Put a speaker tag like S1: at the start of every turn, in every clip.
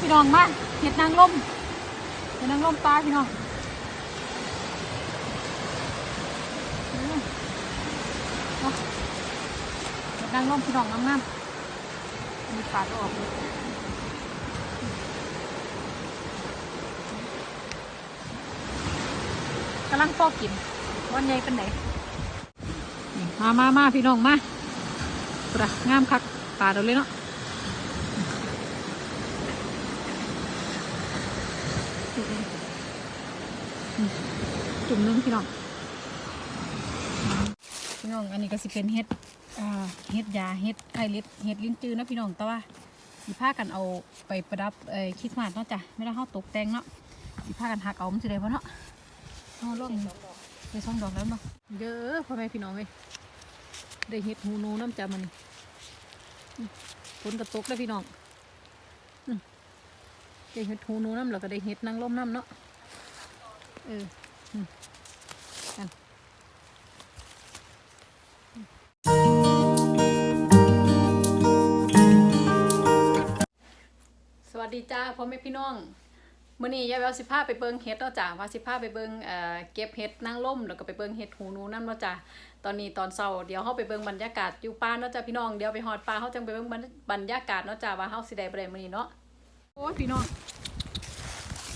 S1: พี่น้องมาเห็ดนางลมเห็ดนางลมปลาพี่น้องเห็ดนางลมพี่น้องงามๆมีปาดออกเลยกำลังปอกกินวันใหญ่เป็นไหนมามามาพี่น้องมาปลางามคักปลาเราเลยเนาะ จุ่มนึงพี่น้องพี่น้องอันนี้ก็สิเป็นเห็ดเห็ดยาเห็ดไอเล็ดเห็ดลิ้นจือนะพี่น้องแต่ว่าสิพากันเอาไปประดับเอ่อคริสต์มาสเนาะจ้ะไม่ได้เฮาตกแต่งเนาะสิพากันหักเอามันสิได้บ่เนาะเฮาลองไปสองดอกแล้วเนาะเยอะพ่อแม่พี่น้องเว้ยได้เห็ดหูนูน้ำจ้ะมันฝนกระตกเลยพี่น้องได้เห็ดหูนูน้ำแล้วก็ได้เห็ดนางรมน้ำเนาะเออ วัสดีจ้าพ่อแม่พี่น้องมื้อนี้ยายแววสิพาไปเบิงเฮ็ดเนาะจ้าว่าสิพาไปเบิงเอ่อเก็บเฮ็ดนางล่มแล้วก็ไปเบิงเฮ็ดหูหนูนํเนาะจ้าตอนนี้ตอนเช้าเดี๋ยวเฮาไปเบิงบรรยากาศอยู่ป่าเนาะจ้าพี่น้องเดี๋ยวไปฮอดป่าเฮาจังไปเบิงบรรบรรยากาศเนาะจ้าว่าเฮาสิได้บ่ได้มื้อนี้เนาะโอ้ยพี่น้อง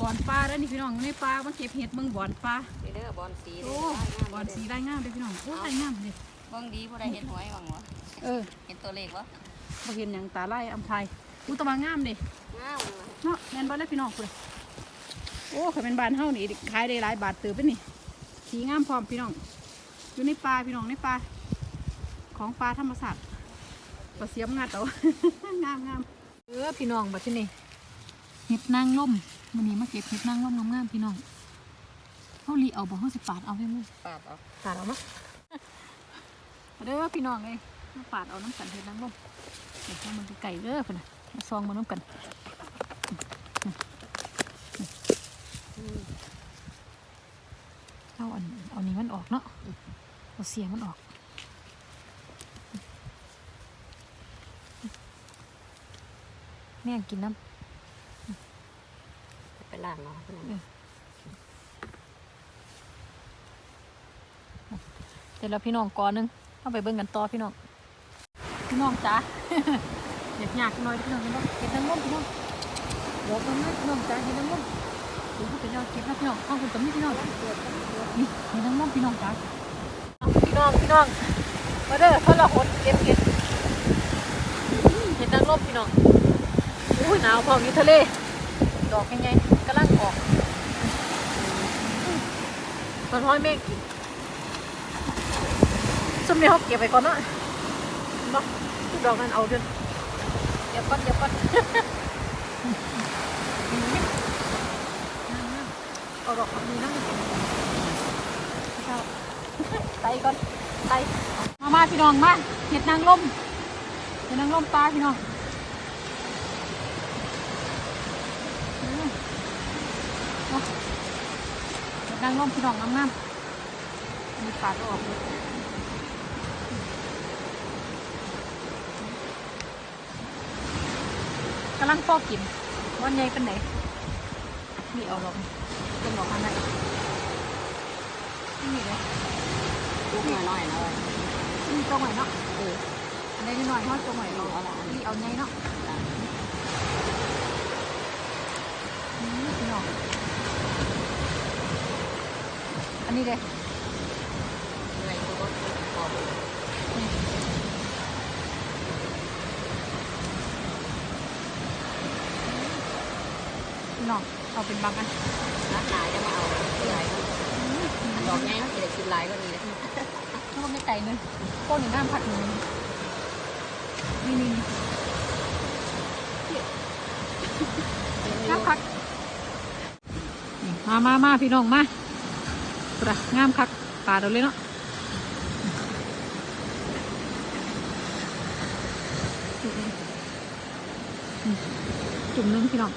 S1: บ่อนปลาแล้วนี่พี่น้องอยู่ในป่ามันเก็บเฮ็ดเบิ่งบ่อนปลา
S2: เด้อบอลสี
S1: โอ้บ่อนสีได้งามเด้อพี่น้องโอ้ได้งามเด้
S2: บางดีผู้ใดเห็นหวยบ้างวะ
S1: เออ
S2: เห็นตัวเลขวะ
S1: บ่เห็นหยังตาลายอำไทย อู้แตะวางามเด้
S2: งามเลย
S1: เนาะแม่นบ่เลยพี่น้องพุ่นโอ้เขาเป็นบ้านเฮานี่ขายได้หลายบาทเติบไปนี่ สีงามพร้อมพี่น้อง อยู่ในป่าพี่น้องในป่าของป่าธรรมศาสตร์ปลาเสียมงัดเอางามงามเออพี่น้องบัดที่นี่เห็ดนางล่มวันนี้มาเก็บเห็ดนางล่มงามๆพี่น้องเฮาลีเอาบ่เฮาสิปาดเอาให้มึง
S2: ปาดออก
S1: ปาดเอาเนาะเอาเด้อพี่น้องเอ้ยมาปาดเอาน้ำกันเห็ดนางล่มเดี๋ยวให้มันไก่เด้อพุ่นน่ะมา ซองมาน้ำกันเอาอันเอานี้มันออกเนาะเอาเสียงมันออกแม่งกินน้
S2: ไปล่างเนาะำ
S1: เดี๋ยวเราพี่น้องก่อนหนึงเอาไปเบิ่งกันต่อพี่น้อง พี่น้องจ้า อยากอยากน่อยพี่น้องพี่น้องเก็บน้ำมันพี่น้องเดี๋ยวกันนะพี่น้องจ้าเก็บน้ำมันเดี๋ยวเขาไปยอดเก็บนะพี่น้องเอาคุณตำนี่พี่น้องนี่เก็บน้ำมันพี่น้องจ้าพี่น้องพี่น้องมาเด้อเขาละหดเก็บเก็บเห็นนางรมพี่น้องอุ้ยหนาวพร้ออยู่ทะเลดอกยังไงกำลังออกมันห้อยเมฆอีกซุ่มนี้เขาเก็บไปก่อนเนาะเนาะดอกนั้นเอาเดินเดี๋ย ก่อนเดี๋ยวก่อนเอาดอกนี้นั่งเจ้าไตก่อนไตมามาพี่น้องมาเห็ดนางรมเห็ดนางรมปลาพี่น้องเอาเดี๋ยวนั่งร่มพี่น้องงามๆมีปาดออกเลย กำลังปอกกินวันใหญ่เป็นไหนนี่เอาลงเป็นดอกอันไหนนี่เลย
S2: ลูกน้อยๆนะเว้ย
S1: นี่ตรงไหนเนาะ
S2: เออ
S1: อันนี้หน่อยๆเนาะตรงไหนเอา
S2: เอาละ
S1: นี่เอาไงเนาะอืมพี่น้องอันนี้เลย
S2: เหนื่อยตัวรถออก
S1: พี่น้อง เอาเป็นบางอัน
S2: นักหนาจะมาเอาที่ไหนดอกไงเขาจะได้กินหลายก็ดีเลย
S1: ถ้าก็ไม่ไก่เลยพวกนี้น้ำผัดหนูนี่นี่นี่น้ำผักนี่มามามาพี่น้องมาปลางามคักปลาเราเลยเนาะอืมจุ่มนึงพี่น้อง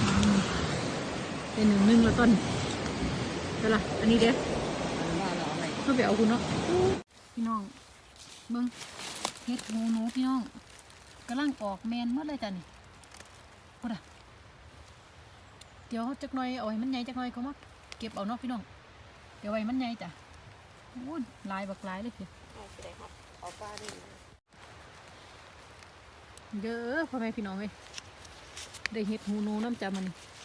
S1: อืม เป็นหนึ่งนึ่งแล้วต้นเดี๋ยวล่ะอันนี้เด้อ
S2: ว่าเราไร
S1: เพื่อไปเอาคุณเนาะพี่น้องเบิ้งเฮ็ดหูหนูพี่น้องกำลังออกแมนเมื่อเลยจ้ะนี่พุ่นอะเดี๋ยวจักหน่อยเอาให้มันใหญ่จักหน่อยเขามาเก็บเอาเนาะพี่น้องเดี๋ยวไว้มันใหญ่จ้ะโอ้ยลายบักลายเลยพี่
S2: เอาสิได้ครับเอาปลาด้นะ
S1: เยอะพ่อแม่พี่น้องเว้ยได้เห็ดหูหนูน้ำจามันอื้อ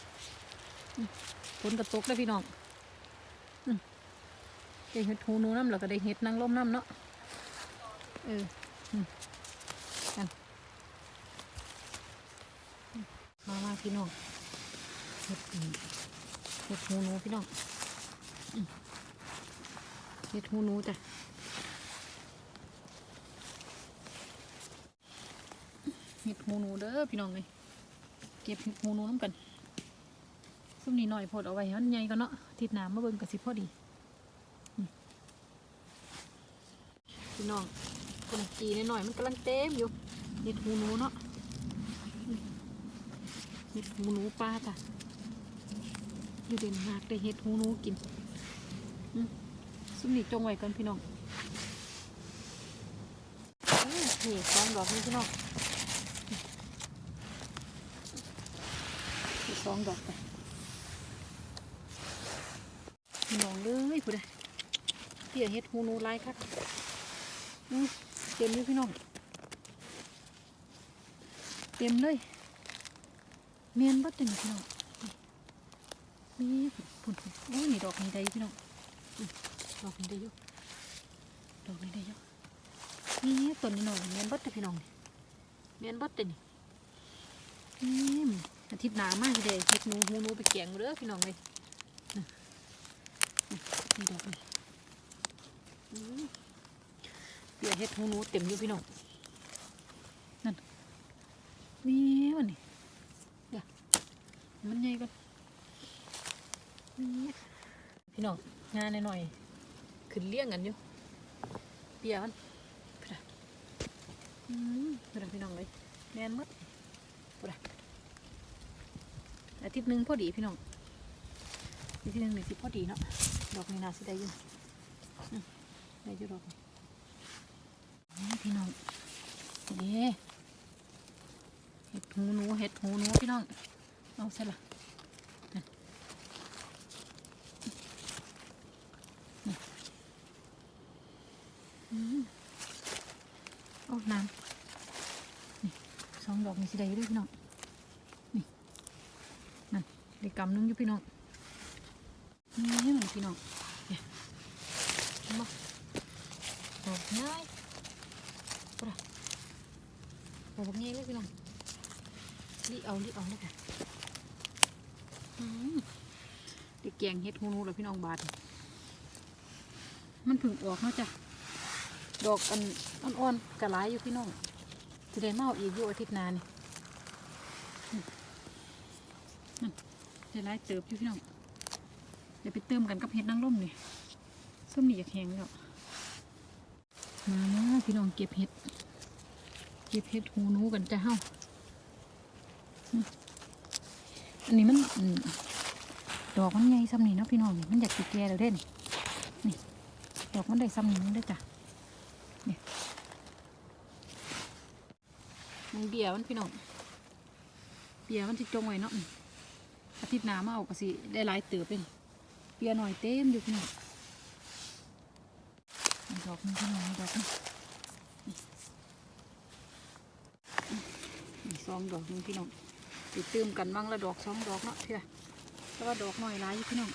S1: ฝนกระตกได้พี่น้องได้เห็ดหูนูน้ำแล้วก็ได้เห็ดนางร่มน้ำเนาะเออกันมามาพี่น้องเห็ดอีเห็ดหูนูพี่น้องเห็ดหูนูจ้ะเห็ดหูนูเด้อพี่น้องเลยเก็บเห็ดหูนูน้ำกัน ซุ่มนี้หน่อยพดเอาไว้ให้มันใหญ่ก็เนาะอทิศน้ำมาเบิ่งกระสิพอดีพี่น้องคนจีนหน่อยมันกำลังเต็มอยู่เห็ดหูหนูเนาะเห็ดหูหนูปลาจ้ะอยู่เด่นมากได้เห็ดหูหนูกินอืมซุ่มนี้จงไว้ก่อนพี่น้องนี่สองดอกนี่พี่น้องสองดอกไปพี่ น้องเพูดเลยเตี้ยเฮ็ดหูนูหลายคักอืมเต็มเลยพี่น้อง เต็มเลย เมียนบัดเต็มพี่น้องนี่พุ่นโอ้ยนี่ดอกนี้ได้พี่น้องดอกนี้ได้อยู่ดอกนี้ได้อยู่นี่ต้นนี้หน่อยเมียนบัดเต็มพี่น้องเมียนบัดเต็มนี่อาทิตย์หนามากเลยเห็ดหนูหูนูไปแกงเด้อพี่น้องเลย นี่ดอกนี่เปียเห็ดหูหนูเต็มอยู่พี่น้องนั่นนี่มันนี่เดี๋ยวมันใหญ่ก่อนนี่พี่น้องงานหน่อยๆขึ้นเลี้ยงกันอยู่เปียมันพุ่นน่ะอืมพุ่นน่ะพี่น้องเลยแน่นหมดอาทิตย์หนึ่งพอดีพี่น้อง อาทิตย์หนึ่งหนึ่งสิพอดีเนาะ ดอกนี้นาสิได้อยู่ได้อยู่ดอกนี่พี่น้องเด้เห็ดหูหนูเห็ดหูหนูพี่น้อง เอาใส่ละนั่นนี่อืมเอาน้ำนี่สองดอกนี้สิได้อยู่เด้วยพี่น้องได้กำนึงอยู่พี่น้อง นี่มันพี่น้องเนี่ยเห็นบ่ดอกง่ายปะดอกง่ายเลยพี่น้องรีเอารีเอาเลยค่ะอืมได้แกงเฮ็ดหูหนูแล้วพี่น้องบาดมันเพึ่งออกเนาะจ้ะดอกอันอ่อนๆกระไรอยู่พี่น้องจะได้มาเอาอีกอยู่อาทิตย์หน้านี่อืมนั่นจะไล่เติบอยู่พี่น้อง เดี๋ยวไปเติมกันกับเห็ดนางร่มนี่ส้มนี่อยากแห้งแล้วมานะพี่น้องเก็บเห็ด เก็บเห็ดหูนูกันจ้าเฮ้าอันนี้มันดอกมันใหญ่ซ้ำนี่เนาะพี่น้องนี่มันอยากติแก่แล้วเด่นนี่ดอกมันได้ซ้ำนี่มันได้จ้ะนี่มันเบียมันพี่น้องเบียมันที่จงไว้เนาะอาทิตย์หน้ามาเอาก็สิได้หลายเติบเป็น ปียหน่อยเต็มอยู่พี่น้องอีกดอกหนึงพี่น้องอีกดอกหนึงนี่นี่สองดอกหนึงพี่น้องติดเติมกันบ้างละดอกสองดอกเนาะเพื่อแต่ว่าดอกหน่อยหลายอยู่พี่น้อง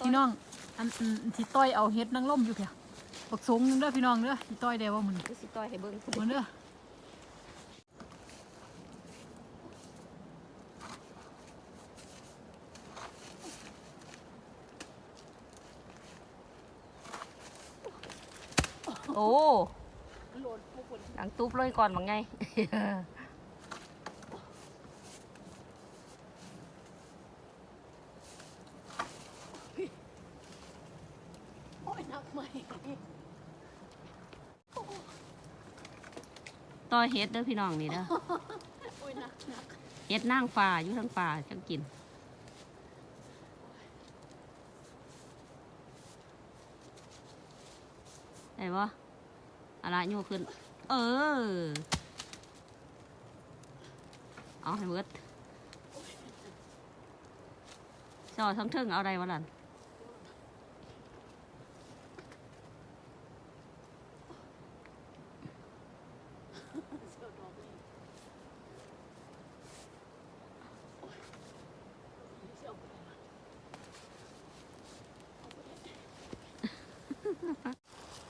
S1: พี่น้องอันอันอันที่ต้อยเอาเฮ็ดนางล่มอยู่เพียบักสงหนึงเด้อพี่น้องเด้อที่ต้อยได้ว่ามัน
S2: คือสิต้อยให้เบิ่ง
S1: มันเด้อ
S2: โอ้หลังตุ๊บเลยก่อนมังไง
S1: โอ้ยนักใหม่
S2: ต้อยเฮ็ดเด้อพี่น้องนี่เด้อเฮ็ดนั่งฟ้าอยู่ทั้งฟ้าจังกินได้ปะ อะไรโยกขึ้น เออ เอาให้เบิดซอทั้งเทิงเอาอะไรวะหล่ะ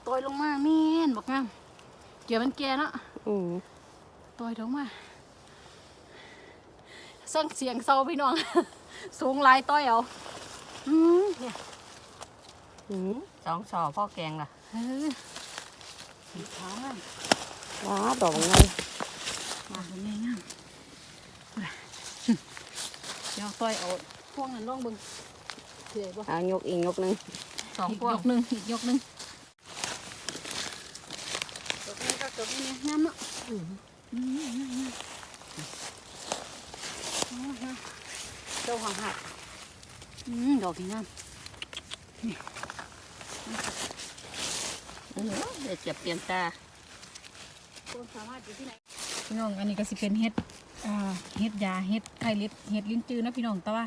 S1: ตอยลงมาแม่นบอกงาม เกี่ยวมันแก่เนาะ
S2: อืม
S1: ตอยลงมาส่งเสียงเศร้าพี่น้อง สูงหลายต้อยเอาอืมเนี่ย
S2: อืมสองสอพ่อแกงล่ะ
S1: เออสีขาวงาม
S2: ว้าดอกไง
S1: มาเป็นไงงามเดี๋ยวต้อยเอาพวกนั้นล่องเบึงเถื่อยบ่
S2: เอายกอีกยกหนึงสอง
S1: อีก
S2: พวง
S1: ยกหนึ่งอีกยกหนึ่งย กนี้ก็ยนี้งามเนาะ
S2: อืม
S1: อืมงามงามงามโอ้ยงามเจ้าหังหักอืมดอกนี้งาม
S2: เออเดี๋ยวเจ็บเปลี่ยนตา
S1: พี่น้องอันนี้ก็สิเป็นเฮ็ดเฮ็ดยาเฮ็ดไข่เล็ดเฮ็ดลิ้นจือนะพี่น้องแต่ว่า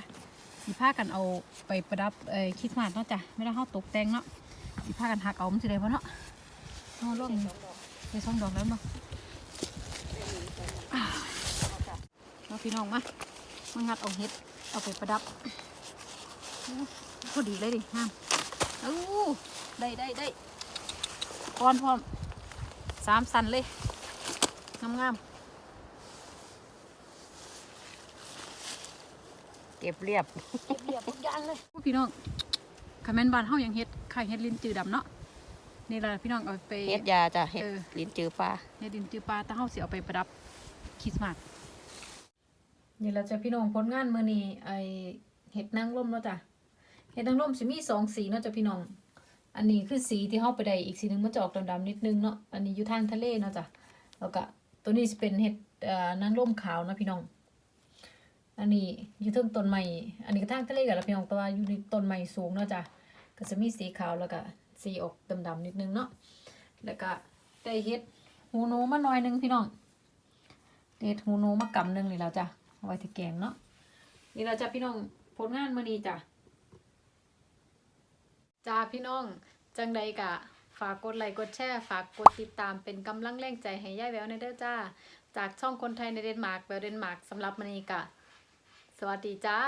S1: สิพากันเอาไปประดับเอ่อคริดมาสเนาะจ้ะไม่ได้เฮาตกแต่งเนาะสิพากันหักเอามันสิได้บ่เนาะเฮาลอง ไปสองดอกแล้วเนาะอ่ามาพี่น้องมามางัดเอาเฮ็ด เอาไปประดับโอ้พอดีเลยดิงามเอ้าได้ได้ได้พร้อมพร้อมสามสันเลยงามงาม
S2: เก็บเรียบ
S1: เก็บเรียบทุกอย่างเลยพี่น้องคอมเมนต์บ้านเฮายังเฮ็ดไข่เฮ็ดลิ้นจือดำเนาะ นี่แหละพี่น้องเอาไป
S2: เฮ็ดยาจ้ะเฮ็ด
S1: เออ
S2: ลิ้นจือปลา
S1: เฮ็ดลิ้นจือปลาแต่เฮาสิเอาไปประดับคริสต์มาสนี่แหละจ้ะพี่น้องผลงานมื้อนี้ไอเฮ็ดนางร่มเนาะจ้ะเฮ็ดนางร่มสิมีสองสีเนาะจ้ะพี่น้อง อันนี้คือสีที่เฮาไปได้อีกสีหนึงมันจะออกดำๆนิดนึงเนาะอันนี้อยู่ทางทะเลเนาะจ้ะแล้วก็ตัวนี้สิเป็นเฮ็ดเอ่อนางร่มขาวเนาะพี่น้อง อันนี้อยู่เทิงต้นไม้อันนี้ก็ทางทะเลกันละพี่น้องแต่ว่าอยู่ในต้นไม้สูงเนาะจ้ะก็จะมีสีขาวแล้วก็ สีออกดำๆนิดนึงเนาะแล้วก็ได้เฮ็ดหูหนูมาหน่อยนึงพี่น้องได้เฮ็ดหูหนูมากำหนึงนี่แล้วจ้ะเอาไว้ที่แกงเนาะนี่แล้วจ้ะพี่น้องผลงานมื้อนี้จ้ะจ้าพี่น้องจังใดกะฝากกดไลค์กดแชร์ฝากกดติดตามเป็นกำลังแรงใจให้ยายแววในเด้อจ้า จากช่องคนไทยในเดนมาร์กแววเดนมาร์กสำหรับมื้อนี้กะ สวัสดีจ้า